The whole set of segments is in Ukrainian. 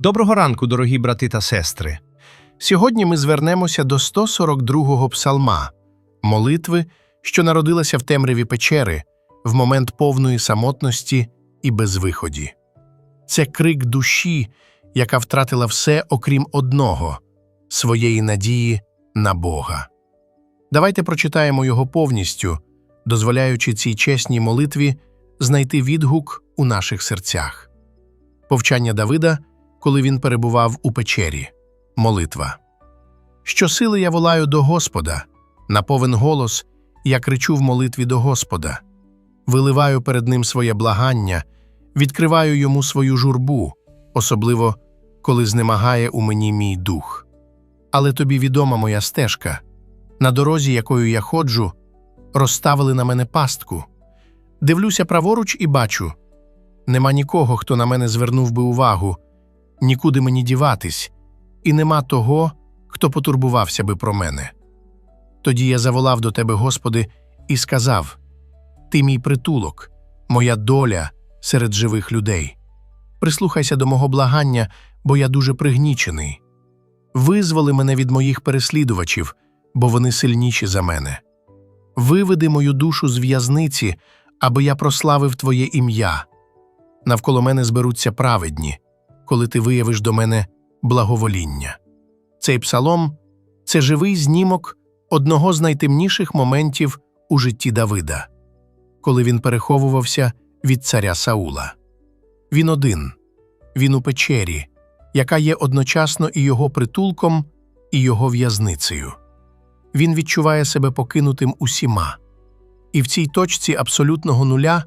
Доброго ранку, дорогі брати та сестри. Сьогодні ми звернемося до 142-го псалма молитви, що народилася в темряві печери в момент повної самотності і безвиході. Це крик душі, яка втратила все, окрім одного своєї надії на Бога. Давайте прочитаємо його повністю, дозволяючи цій чесній молитві знайти відгук у наших серцях. Повчання Давида, коли він перебував у печері. Молитва. Щосили я волаю до Господа, на повен голос я кричу в молитві до Господа, виливаю перед ним своє благання, відкриваю йому свою журбу, особливо коли знемагає у мені мій дух. Але тобі відома моя стежка. На дорозі, якою я ходжу, розставили на мене пастку. Дивлюся праворуч і бачу нема нікого, хто на мене звернув би увагу, нікуди мені діватись, і нема того, хто потурбувався би про мене. Тоді я заволав до тебе, Господи, і сказав: Ти мій притулок, моя доля серед живих людей. Прислухайся до мого благання, бо я дуже пригнічений. Визволи мене від моїх переслідувачів, бо вони сильніші за мене. Виведи мою душу з в'язниці, аби я прославив Твоє ім'я. Навколо мене зберуться праведні, коли ти виявиш до мене благовоління. Цей псалом це живий знімок одного з найтемніших моментів у житті Давида, коли він переховувався від царя Саула. Він один, він у печері, яка є одночасно і його притулком, і його в'язницею. Він відчуває себе покинутим усіма, і в цій точці абсолютного нуля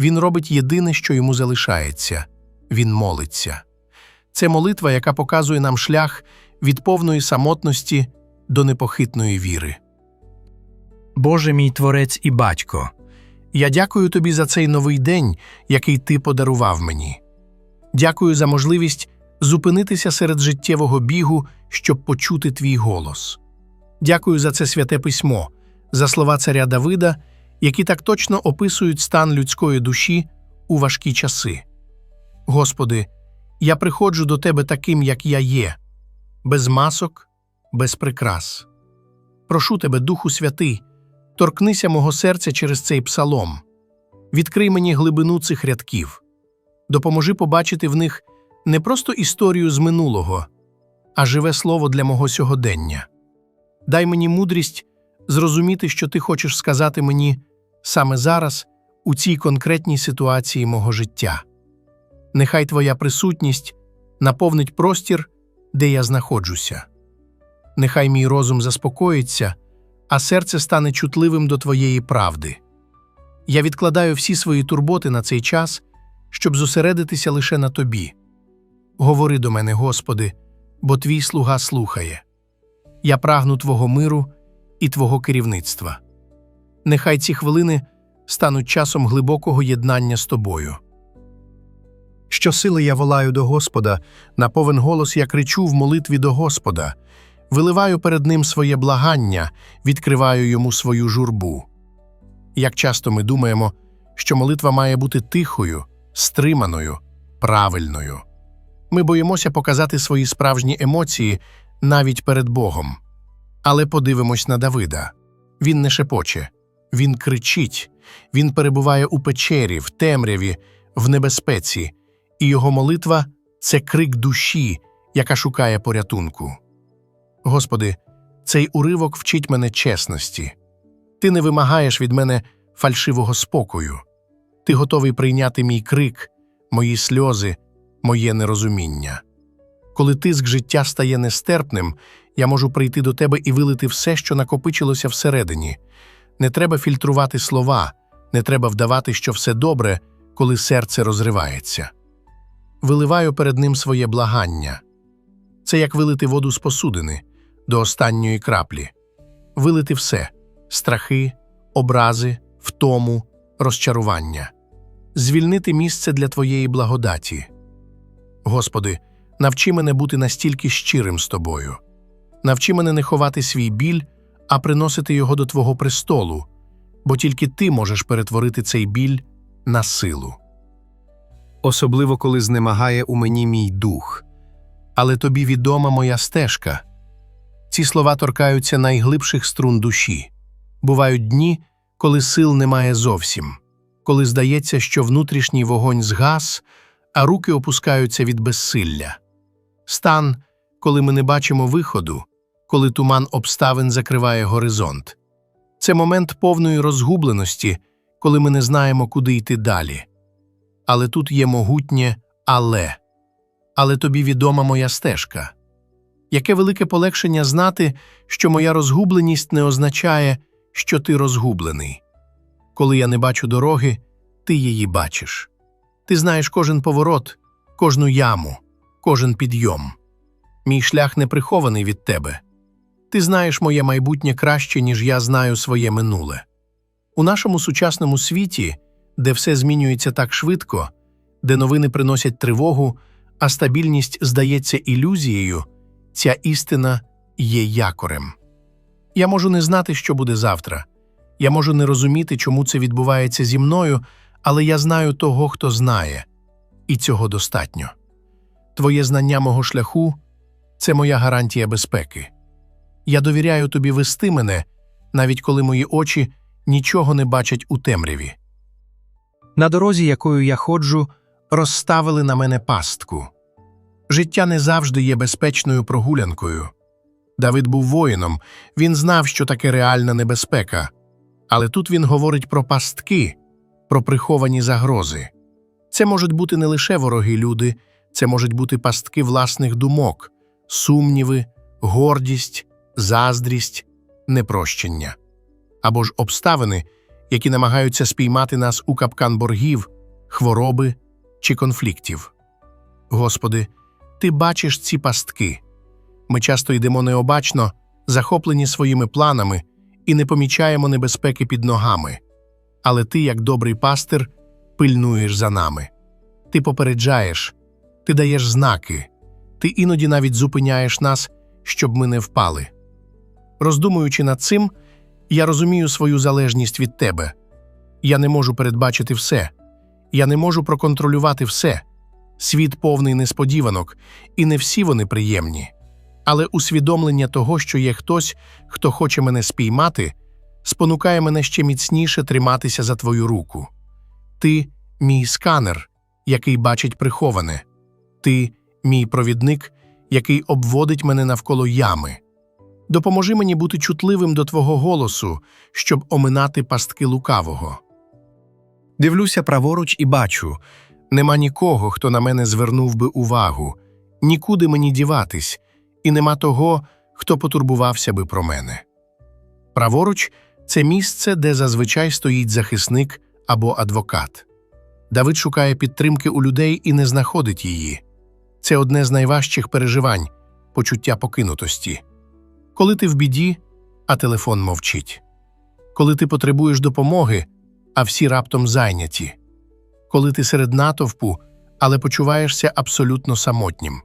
він робить єдине, що йому залишається він молиться. Це молитва, яка показує нам шлях від повної самотності до непохитної віри. Боже мій творець і батько, Я дякую тобі за цей новий день, який ти подарував мені. Дякую за можливість зупинитися серед життєвого бігу, щоб почути твій голос. Дякую за це святе письмо, за слова царя Давида, які так точно описують стан людської душі у важкі часи. Господи, я приходжу до Тебе таким, як я є, без масок, без прикрас. Прошу Тебе, Духу Святий, торкнися мого серця через цей псалом. Відкрий мені глибину цих рядків, допоможи побачити в них не просто історію з минулого, а живе слово для мого сьогодення. Дай мені мудрість зрозуміти, що ти хочеш сказати мені саме зараз, у цій конкретній ситуації мого життя. Нехай Твоя присутність наповнить простір, де я знаходжуся. Нехай мій розум заспокоїться, а серце стане чутливим до Твоєї правди. Я відкладаю всі свої турботи на цей час, щоб зосередитися лише на Тобі. Говори до мене, Господи, бо Твій слуга слухає. Я прагну Твого миру і Твого керівництва. Нехай ці хвилини стануть часом глибокого єднання з Тобою. Щосили я волаю до Господа, на повен голос я кричу в молитві до Господа, виливаю перед Ним своє благання, відкриваю йому свою журбу. Як часто ми думаємо, що молитва має бути тихою, стриманою, правильною. Ми боїмося показати свої справжні емоції навіть перед Богом. Але подивимось на Давида. Він не шепоче, він кричить, він перебуває у печері, в темряві, в небезпеці, і його молитва це крик душі, яка шукає порятунку. Господи, цей уривок вчить мене чесності. Ти не вимагаєш від мене фальшивого спокою. Ти готовий прийняти мій крик, мої сльози, моє нерозуміння. Коли тиск життя стає нестерпним, я можу прийти до тебе і вилити все, що накопичилося всередині. Не треба фільтрувати слова, не треба вдавати, що все добре, коли серце розривається. Виливаю перед ним своє благання. Це як вилити воду з посудини до останньої краплі, вилити все страхи, образи, втому, розчарування, звільнити місце для Твоєї благодаті. Господи, навчи мене бути настільки щирим з Тобою. Навчи мене не ховати свій біль, а приносити його до Твого престолу, бо тільки Ти можеш перетворити цей біль на силу. Особливо коли знемагає у мені мій дух. але тобі відома моя стежка. Ці слова торкаються найглибших струн душі. Бувають дні, коли сил немає зовсім, коли здається, що внутрішній вогонь згас, а руки опускаються від безсилля. Стан, коли ми не бачимо виходу, коли туман обставин закриває горизонт. Це момент повної розгубленості, коли ми не знаємо, куди йти далі. Але тут є могутнє але. Але тобі відома моя стежка. Яке велике полегшення знати, що моя розгубленість не означає, що ти розгублений. Коли я не бачу дороги, ти її бачиш. Ти знаєш кожен поворот, кожну яму, кожен підйом. Мій шлях не прихований від тебе. Ти знаєш моє майбутнє краще, ніж я знаю своє минуле. У нашому сучасному світі, де все змінюється так швидко, де новини приносять тривогу, а стабільність здається ілюзією, ця істина є якорем. Я можу не знати, що буде завтра. Я можу не розуміти, чому це відбувається зі мною, але я знаю того, хто знає, і цього достатньо. Твоє знання мого шляху це моя гарантія безпеки. Я довіряю тобі вести мене, навіть коли мої очі нічого не бачать у темряві. На дорозі, якою я ходжу, розставили на мене пастку. Життя не завжди є безпечною прогулянкою. Давид був воїном, він знав, що таке реальна небезпека. Але тут він говорить про пастки, про приховані загрози. Це можуть бути не лише вороги люди, це можуть бути пастки власних думок, сумніви, гордість, заздрість, непрощення або ж обставини, які намагаються спіймати нас у капкан боргів, хвороби чи конфліктів. Господи, Ти бачиш ці пастки. Ми часто йдемо необачно, захоплені своїми планами і не помічаємо небезпеки під ногами. Але ти, як добрий пастир, пильнуєш за нами. Ти попереджаєш, ти даєш знаки, ти іноді навіть зупиняєш нас, щоб ми не впали. Роздумуючи над цим, я розумію свою залежність від тебе. Я не можу передбачити все, я не можу проконтролювати все. Світ повний несподіванок, і не всі вони приємні. Але усвідомлення того, що є хтось, хто хоче мене спіймати, спонукає мене ще міцніше триматися за твою руку. Ти мій сканер, який бачить приховане, ти мій провідник, який обводить мене навколо ями. Допоможи мені бути чутливим до Твого голосу, щоб оминати пастки лукавого. Дивлюся праворуч і бачу нема нікого, хто на мене звернув би увагу, нікуди мені діватись, і нема того, хто потурбувався би про мене. Праворуч це місце, де зазвичай стоїть захисник або адвокат. Давид шукає підтримки у людей і не знаходить її. Це одне з найважчих переживань почуття покинутості. Коли ти в біді, а телефон мовчить. Коли ти потребуєш допомоги, а всі раптом зайняті. Коли ти серед натовпу, але почуваєшся абсолютно самотнім.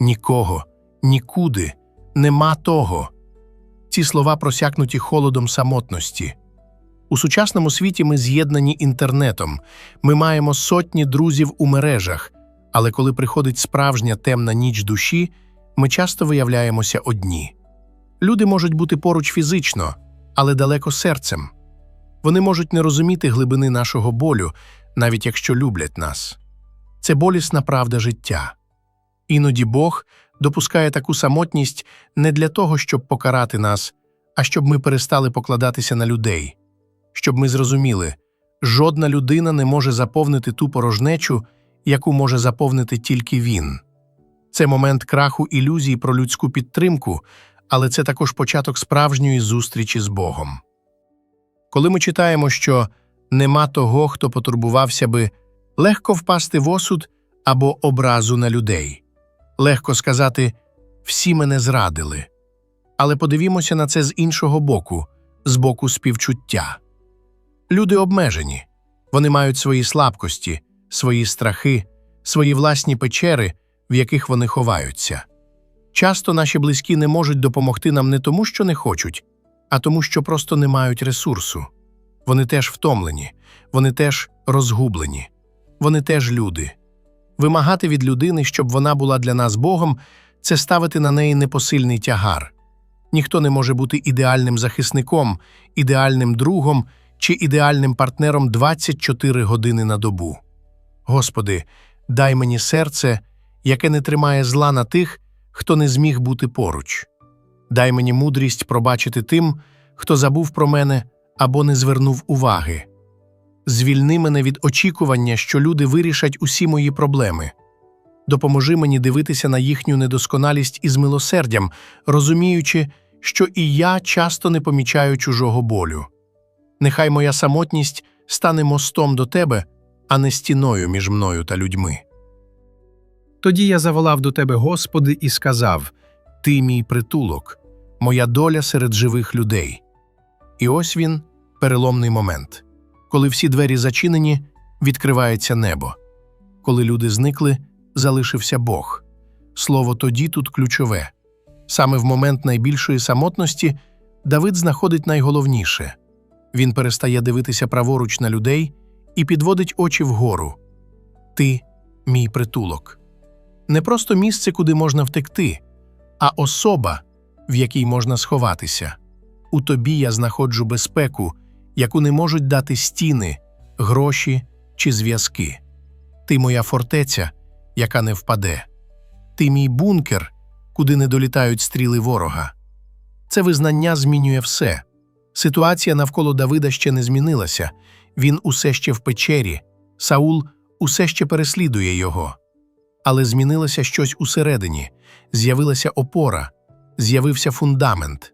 Нікого, нікуди, нема того. Ці слова просякнуті холодом самотності. У сучасному світі ми з'єднані інтернетом, ми маємо сотні друзів у мережах, але коли приходить справжня темна ніч душі, ми часто виявляємося одні. Люди можуть бути поруч фізично, але далеко серцем. Вони можуть не розуміти глибини нашого болю, навіть якщо люблять нас. Це болісна правда життя. Іноді Бог допускає таку самотність не для того, щоб покарати нас, а щоб ми перестали покладатися на людей, щоб ми зрозуміли, жодна людина не може заповнити ту порожнечу, яку може заповнити тільки він. Це момент краху ілюзій про людську підтримку, але це також початок справжньої зустрічі з Богом. Коли ми читаємо, що нема того, хто потурбувався би, легко впасти в осуд або образу на людей, легко сказати всі мене зрадили. Але подивімося на це з іншого боку, з боку співчуття. Люди обмежені, вони мають свої слабкості, свої страхи, свої власні печери, в яких вони ховаються. Часто наші близькі не можуть допомогти нам не тому, що не хочуть, а тому, що просто не мають ресурсу. Вони теж втомлені, вони теж розгублені, вони теж люди. Вимагати від людини, щоб вона була для нас Богом, це ставити на неї непосильний тягар. Ніхто не може бути ідеальним захисником, ідеальним другом чи ідеальним партнером 24 години на добу. Господи, дай мені серце, яке не тримає зла на тих, хто не зміг бути поруч. Дай мені мудрість пробачити тим, хто забув про мене або не звернув уваги. Звільни мене від очікування, що люди вирішать усі мої проблеми. Допоможи мені дивитися на їхню недосконалість із милосердям, розуміючи, що і я часто не помічаю чужого болю. Нехай моя самотність стане мостом до тебе, а не стіною між мною та людьми. Тоді я заволав до тебе, Господи, і сказав: Ти мій притулок, моя доля серед живих людей. І ось він, переломний момент. Коли всі двері зачинені, відкривається небо. Коли люди зникли, залишився Бог. Слово тоді тут ключове. Саме в момент найбільшої самотності Давид знаходить найголовніше він перестає дивитися праворуч на людей і підводить очі вгору. Ти мій притулок. Не просто місце, куди можна втекти, а особа, в якій можна сховатися. У тобі я знаходжу безпеку, яку не можуть дати стіни, гроші чи зв'язки. Ти моя фортеця, яка не впаде. Ти мій бункер, куди не долітають стріли ворога. Це визнання змінює все. Ситуація навколо Давида ще не змінилася. Він усе ще в печері, Саул усе ще переслідує його. Але змінилося щось усередині, з'явилася опора, з'явився фундамент.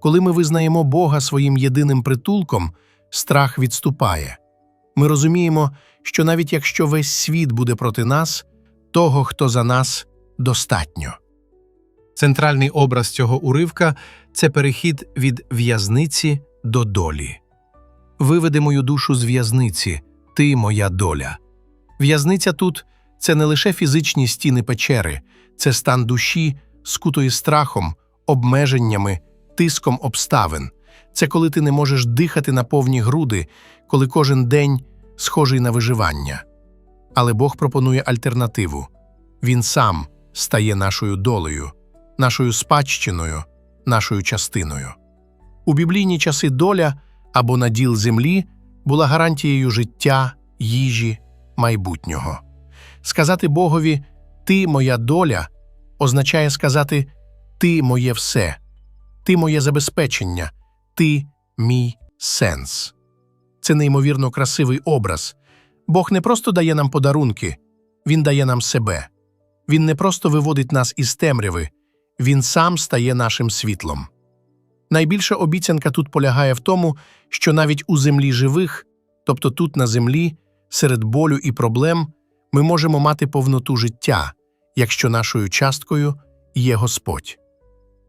Коли ми визнаємо Бога своїм єдиним притулком, страх відступає. Ми розуміємо, що навіть якщо весь світ буде проти нас, того, хто за нас, достатньо. Центральний образ цього уривка це перехід від в'язниці до долі. Виведи мою душу з в'язниці, ти моя доля. В'язниця тут це не лише фізичні стіни печери, це стан душі, скутої страхом, обмеженнями, тиском обставин. Це коли ти не можеш дихати на повні груди, коли кожен день схожий на виживання. Але Бог пропонує альтернативу. Він сам стає нашою долею, нашою спадщиною, нашою частиною. У біблійні часи доля або наділ землі була гарантією життя, їжі, майбутнього. Сказати Богові Ти моя доля означає сказати Ти моє все, Ти моє забезпечення, Ти мій сенс. Це неймовірно красивий образ. Бог не просто дає нам подарунки, Він дає нам себе. Він не просто виводить нас із темряви, Він сам стає нашим світлом. Найбільша обіцянка тут полягає в тому, що навіть у землі живих, тобто тут на землі, серед болю і проблем, ми можемо мати повноту життя, якщо нашою часткою є Господь.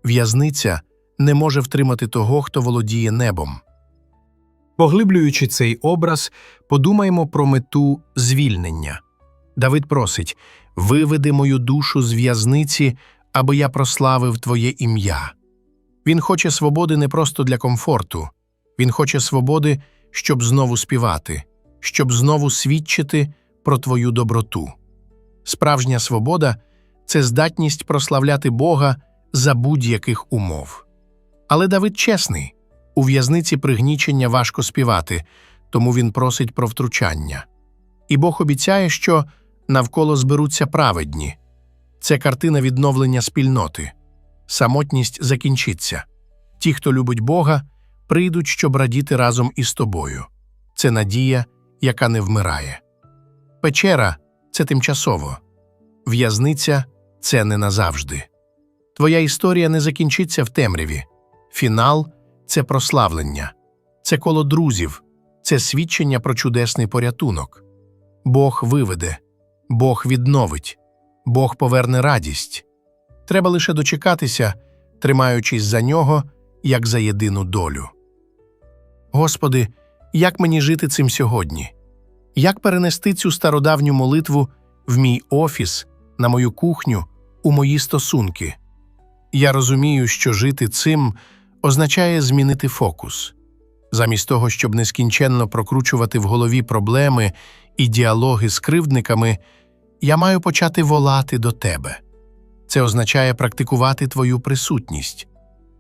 В'язниця не може втримати того, хто володіє небом. Поглиблюючи цей образ, подумаємо про мету звільнення. Давид просить виведи мою душу з в'язниці, аби я прославив Твоє ім'я. Він хоче свободи не просто для комфорту, він хоче свободи, щоб знову співати, щоб знову свідчити про Твою доброту. Справжня свобода це здатність прославляти Бога за будь-яких умов. Але Давид чесний у в'язниці пригнічення важко співати, тому він просить про втручання. І Бог обіцяє, що навколо зберуться праведні. Це картина відновлення спільноти. Самотність закінчиться. Ті, хто любить Бога, прийдуть, щоб радіти разом із тобою. Це надія, яка не вмирає. Печера це тимчасово, в'язниця це не назавжди. Твоя історія не закінчиться в темряві. Фінал це прославлення, це коло друзів, це свідчення про чудесний порятунок. Бог виведе, Бог відновить, Бог поверне радість. Треба лише дочекатися, тримаючись за нього, як за єдину долю. Господи, як мені жити цим сьогодні? Як перенести цю стародавню молитву в мій офіс, на мою кухню, у мої стосунки? Я розумію, що жити цим означає змінити фокус. Замість того, щоб нескінченно прокручувати в голові проблеми і діалоги з кривдниками, я маю почати волати до тебе. Це означає практикувати твою присутність.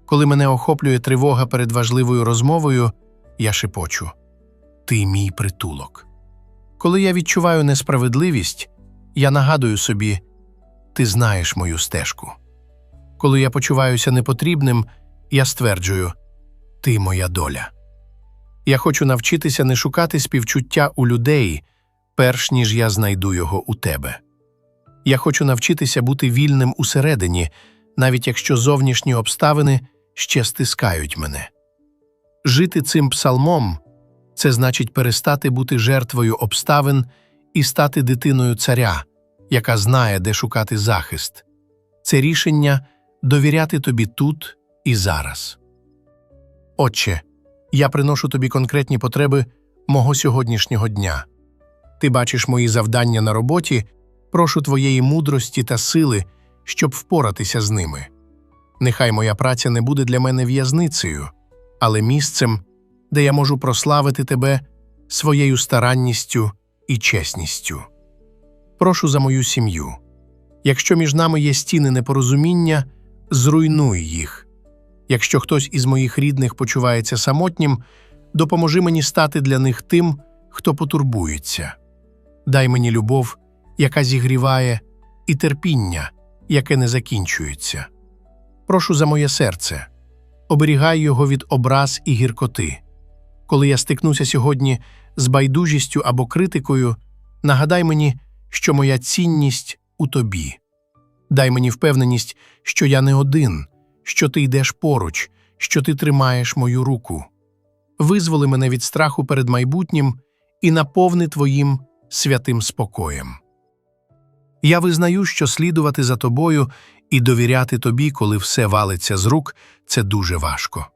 Коли мене охоплює тривога перед важливою розмовою, я шепочу Ти мій притулок. Коли я відчуваю несправедливість, я нагадую собі Ти знаєш мою стежку. Коли я почуваюся непотрібним, я стверджую Ти моя доля. Я хочу навчитися не шукати співчуття у людей, перш ніж я знайду його у тебе. Я хочу навчитися бути вільним усередині, навіть якщо зовнішні обставини ще стискають мене. Жити цим псалмом це значить перестати бути жертвою обставин і стати дитиною царя, яка знає, де шукати захист. Це рішення довіряти тобі тут і зараз. Отче, я приношу тобі конкретні потреби мого сьогоднішнього дня. Ти бачиш мої завдання на роботі, прошу твоєї мудрості та сили, щоб впоратися з ними. Нехай моя праця не буде для мене в'язницею, але місцем, де я можу прославити тебе своєю старанністю і чесністю. Прошу за мою сім'ю. Якщо між нами є стіни непорозуміння, зруйнуй їх. Якщо хтось із моїх рідних почувається самотнім, допоможи мені стати для них тим, хто потурбується. Дай мені любов, яка зігріває, і терпіння, яке не закінчується. Прошу за моє серце, оберігай його від образ і гіркоти. Коли я стикнуся сьогодні з байдужістю або критикою, нагадай мені, що моя цінність у тобі. Дай мені впевненість, що я не один, що ти йдеш поруч, що ти тримаєш мою руку. Визволи мене від страху перед майбутнім і наповни твоїм святим спокоєм. Я визнаю, що слідувати за тобою і довіряти тобі, коли все валиться з рук, це дуже важко.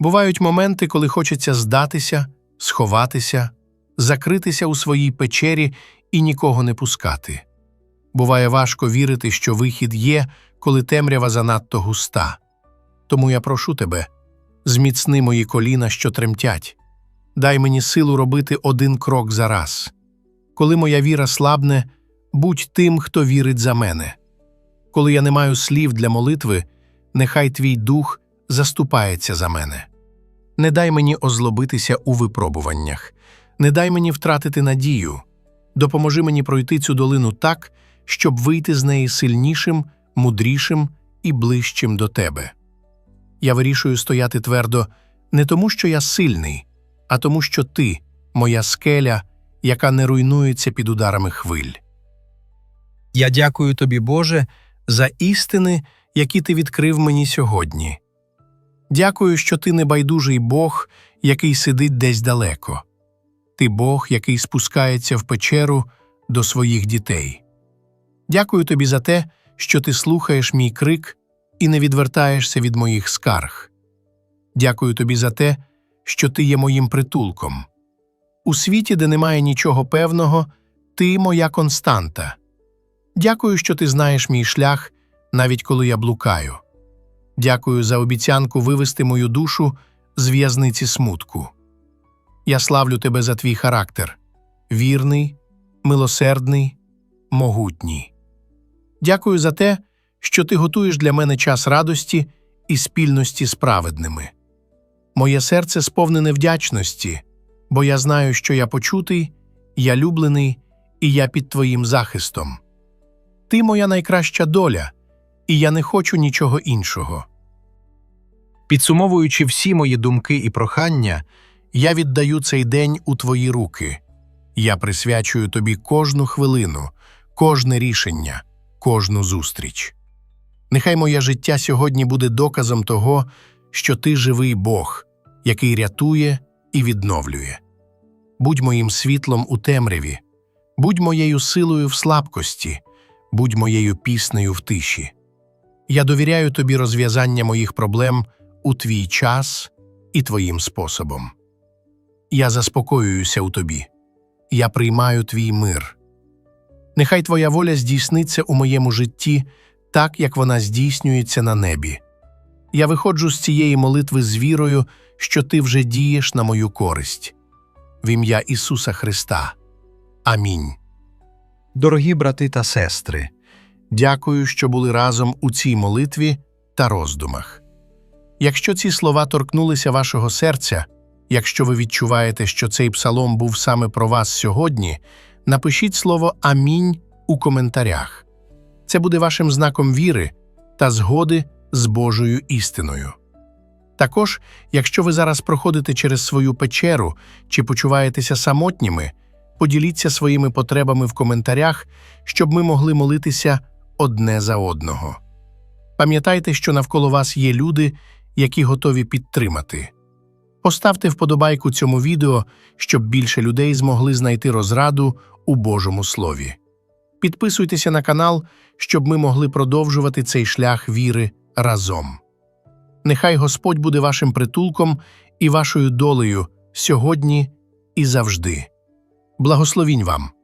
Бувають моменти, коли хочеться здатися, сховатися, закритися у своїй печері і нікого не пускати. Буває важко вірити, що вихід є, коли темрява занадто густа. Тому я прошу тебе, зміцни мої коліна, що тремтять, дай мені силу робити один крок за раз. Коли моя віра слабне, будь тим, хто вірить за мене. Коли я не маю слів для молитви, нехай твій дух заступається за мене. Не дай мені озлобитися у випробуваннях, не дай мені втратити надію, допоможи мені пройти цю долину так, щоб вийти з неї сильнішим, мудрішим і ближчим до тебе. Я вирішую стояти твердо не тому, що я сильний, а тому, що ти, моя скеля, яка не руйнується під ударами хвиль. Я дякую тобі, Боже, за істини, які ти відкрив мені сьогодні. Дякую, що ти небайдужий Бог, який сидить десь далеко. Ти Бог, який спускається в печеру до своїх дітей. Дякую тобі за те, що ти слухаєш мій крик і не відвертаєшся від моїх скарг. Дякую тобі за те, що ти є моїм притулком. У світі, де немає нічого певного, ти моя константа. Дякую, що ти знаєш мій шлях, навіть коли я блукаю. Дякую за обіцянку вивести мою душу з в'язниці смутку. Я славлю тебе за твій характер вірний, милосердний, могутній. Дякую за те, що ти готуєш для мене час радості і спільності з праведними. Моє серце сповнене вдячності, бо я знаю, що я почутий, я люблений і я під твоїм захистом. Ти моя найкраща доля, і я не хочу нічого іншого. Підсумовуючи всі мої думки і прохання, я віддаю цей день у твої руки. Я присвячую тобі кожну хвилину, кожне рішення, кожну зустріч. Нехай моє життя сьогодні буде доказом того, що ти живий Бог, який рятує і відновлює. Будь моїм світлом у темряві, будь моєю силою в слабкості, будь моєю піснею в тиші. Я довіряю тобі розв'язання моїх проблем у твій час і твоїм способом. Я заспокоююся у тобі, я приймаю твій мир. Нехай твоя воля здійсниться у моєму житті так, як вона здійснюється на небі. Я виходжу з цієї молитви з вірою, що ти вже дієш на мою користь. В ім'я Ісуса Христа. Амінь. Дорогі брати та сестри, Дякую, що були разом у цій молитві та роздумах. Якщо ці слова торкнулися вашого серця, якщо ви відчуваєте, що цей псалом був саме про вас сьогодні, напишіть слово Амінь у коментарях. Це буде вашим знаком віри та згоди з Божою істиною. Також, якщо ви зараз проходите через свою печеру чи почуваєтеся самотніми, поділіться своїми потребами в коментарях, щоб ми могли молитися одне за одного. Пам'ятайте, що навколо вас є люди, які готові підтримати. Поставте вподобайку цьому відео, щоб більше людей змогли знайти розраду у Божому Слові. Підписуйтеся на канал, щоб ми могли продовжувати цей шлях віри разом. Нехай Господь буде вашим притулком і вашою долею сьогодні і завжди. Благословінь вам!